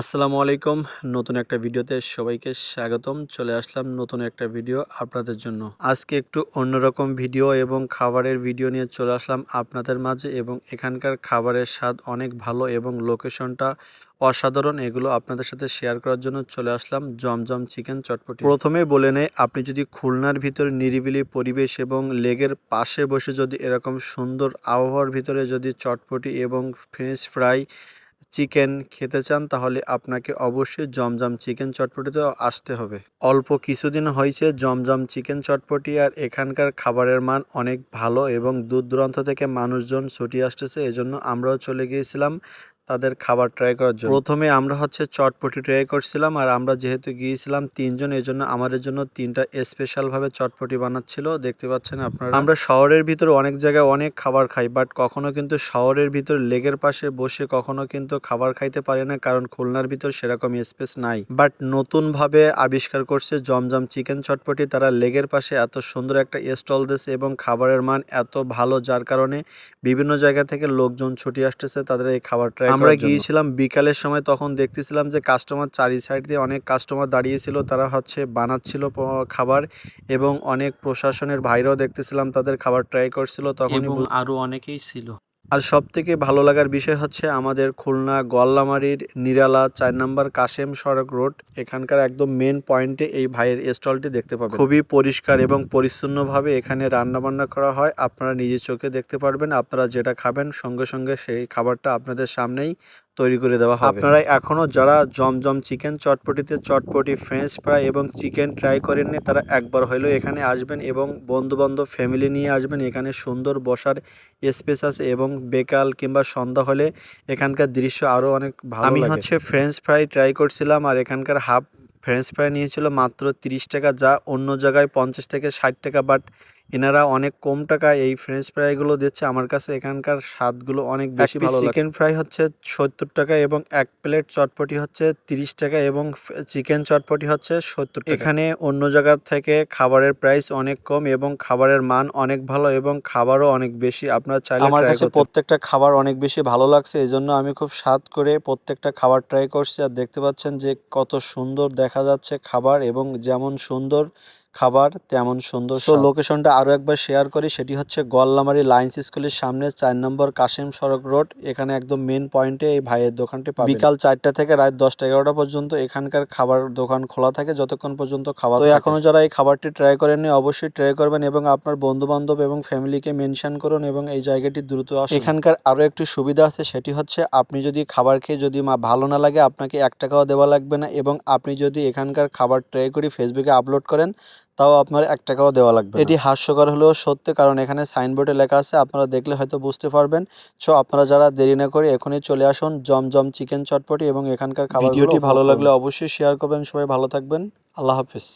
আসসালামু আলাইকুম। নতুন একটা ভিডিওতে সবাইকে স্বাগতম। চলে আসলাম নতুন একটা ভিডিও আপনাদের জন্য। আজকে একটু অন্যরকম ভিডিও এবং খাবারের ভিডিও নিয়ে চলে আসলাম আপনাদের মাঝে এবং এখানকার খাবারের স্বাদ অনেক ভালো এবং লোকেশনটা অসাধারণ। এগুলো আপনাদের সাথে শেয়ার করার জন্য চলে আসলাম জমজম চিকেন চটপটি। প্রথমে বলে নেই, আপনি যদি খুলনার ভিতরে নিরিবিলি পরিবেশ এবং লেগের পাশে বসে যদি এরকম সুন্দর আবহাওয়ার ভিতরে যদি চটপটি এবং ফ্রেঞ্চ ফ্রাই চিকেন খেতে চান, তাহলে আপনাকে অবশ্যই জমজম চিকেন চটপটিতে আসতে হবে। অল্প কিছুদিন হয়েছে জমজম চিকেন চটপটি, আর এখানকার খাবারের মান অনেক ভালো এবং দূর দূরান্ত থেকে মানুষজন ছুটি আসতেছে, এজন্য আমরাও চলে গিয়েছিলাম। তাদের খাবার ট্রাই করার জন্য। প্রথমে আমরা হচ্ছে চটপটি ট্রাই করছিলাম আর আমরা যেহেতু গিয়েছিলাম তিনজন এই জন্য আমাদের জন্য তিনটা স্পেশালভাবে চটপটি বানাচ্ছিল। দেখতে পাচ্ছেন আপনারা? আমরা শহরের ভিতরে অনেক জায়গায় অনেক খাবার খাই বাট কখনো কিন্তু শহরের ভিতর লেগের পাশে বসে কখনো কিন্তু খাবার খাইতে পারি না কারণ খুলনার ভিতর সেরকম স্পেস নাই। বাট নতুনভাবে আবিষ্কার করছে জমজম চিকেন চটপটি। তারা লেগের পাশে এত সুন্দর একটা স্টল দিয়েছে এবং খাবারের মান এত ভালো যার কারণে বিভিন্ন জায়গা থেকে লোকজন ছুটি আসতেছে তাদের এই খাবার ট্রাই আমরা গিয়েছিলাম বিকালের সময় তখন দেখতেছিলাম যে কাস্টমার চারি সাইড দিয়ে অনেক কাস্টমার দাঁড়িয়েছিল তারা হচ্ছে বানাচ্ছিল খাবার এবং অনেক প্রশাসনের ভাইরাও দেখতেছিলাম তাদের খাবার ট্রাই করছিল তখন আরও অনেকেই ছিল। আর সব থেকে ভালো লাগার বিষয় হচ্ছে আমাদের খুলনা গল্লামারির নিরালা চার নম্বর কাশেম সড়ক রোড। এখানকার একদম মেন পয়েন্টে এই ভাইয়ের স্টলটি দেখতে পাবেন। খুবই পরিষ্কার এবং পরিচ্ছন্নভাবে এখানে রান্নাবান্না করা হয়। আপনারা নিজের চোখে দেখতে পারবেন, আপনারা যেটা খাবেন সঙ্গে সঙ্গে সেই খাবারটা আপনাদের সামনেই তৈরি করে দেওয়া হবে। আপনারা এখনও যারা জমজম চিকেন চটপটিতে চটপটি ফ্রেঞ্চ ফ্রাই এবং চিকেন ট্রাই করেননি তারা একবার হলেও এখানে আসবেন এবং বন্ধু বান্ধব ফ্যামিলি নিয়ে আসবেন। এখানে সুন্দর বসার স্পেস আছে এবং বেকাল কিংবা সন্ধ্যা হলে এখানকার দৃশ্য আরও অনেক ভালো আমি হচ্ছে ফ্রেঞ্চ ফ্রাই ট্রাই করছিলাম আর এখানকার হাফ ফ্রেঞ্চ ফ্রাই নিয়েছিল মাত্র তিরিশ টাকা যা অন্য জায়গায় পঞ্চাশ থেকে ষাট টাকা বাট এনারা অনেক কম টাকায় এই ফ্রেঞ্চ ফ্রাইগুলো দিচ্ছে। আমার কাছে এখানকার স্বাদগুলো অনেক বেশি ভালো চিকেন ফ্রাই হচ্ছে সত্তর টাকা এবং এক প্লেট চটপটি হচ্ছে তিরিশ টাকা এবং চিকেন চটপটি হচ্ছে সত্তর এখানে অন্য জায়গার থেকে খাবারের প্রাইস অনেক কম এবং খাবারের মান অনেক ভালো এবং খাবারও অনেক বেশি। আপনার চাইলে আমার কাছে প্রত্যেকটা খাবার অনেক বেশি ভালো লাগছে এই জন্য আমি খুব স্বাদ করে প্রত্যেকটা খাবার ট্রাই করছি। আর দেখতে পাচ্ছেন যে কত সুন্দর দেখা যাচ্ছে খাবার এবং যেমন সুন্দর খাবার তেমন সুন্দর সো লোকেশনটা আরও একবার শেয়ার করি সেটি হচ্ছে গোয়াল্লামারি লাইন্স স্কুলের সামনে চার নম্বর কাশিম সড়ক রোড এখানে একদম মেন পয়েন্টে এই ভাইয়ের দোকানটি পাবেন। বিকাল চারটা থেকে রাত দশটা এগারোটা পর্যন্ত এখানকার খাবার দোকান খোলা থাকে যতক্ষণ পর্যন্ত খাবার তো এখনও যারা এই খাবারটি ট্রাই করেননি অবশ্যই ট্রাই করবেন এবং আপনার বন্ধু বান্ধব এবং ফ্যামিলিকে মেনশন করুন এবং এই জায়গাটি দ্রুত আসুন। এখানকার আরও একটি সুবিধা আছে সেটি হচ্ছে আপনি যদি খাবার খেয়ে যদি মা ভালো না লাগে আপনাকে এক টাকাও দেওয়া লাগবে না এবং আপনি যদি এখানকার খাবার ট্রাই করে ফেসবুকে আপলোড করেন তাও আপনার এক টাকাও দেওয়া লাগবে এটি হাস্যকর হলেও সত্যি কারণ এখানে সাইনবোর্ডে লেখা আছে আপনারা দেখলে হয়তো বুঝতে পারবেন। সো আপনারা যারা দেরি না করে এখনই চলে আসুন জমজম চিকেন চটপটি এবং এখানকার খাবার ভিডিওটি ভালো লাগলে অবশ্যই শেয়ার করবেন। সবাই ভালো থাকবেন। আল্লাহ হাফিজ।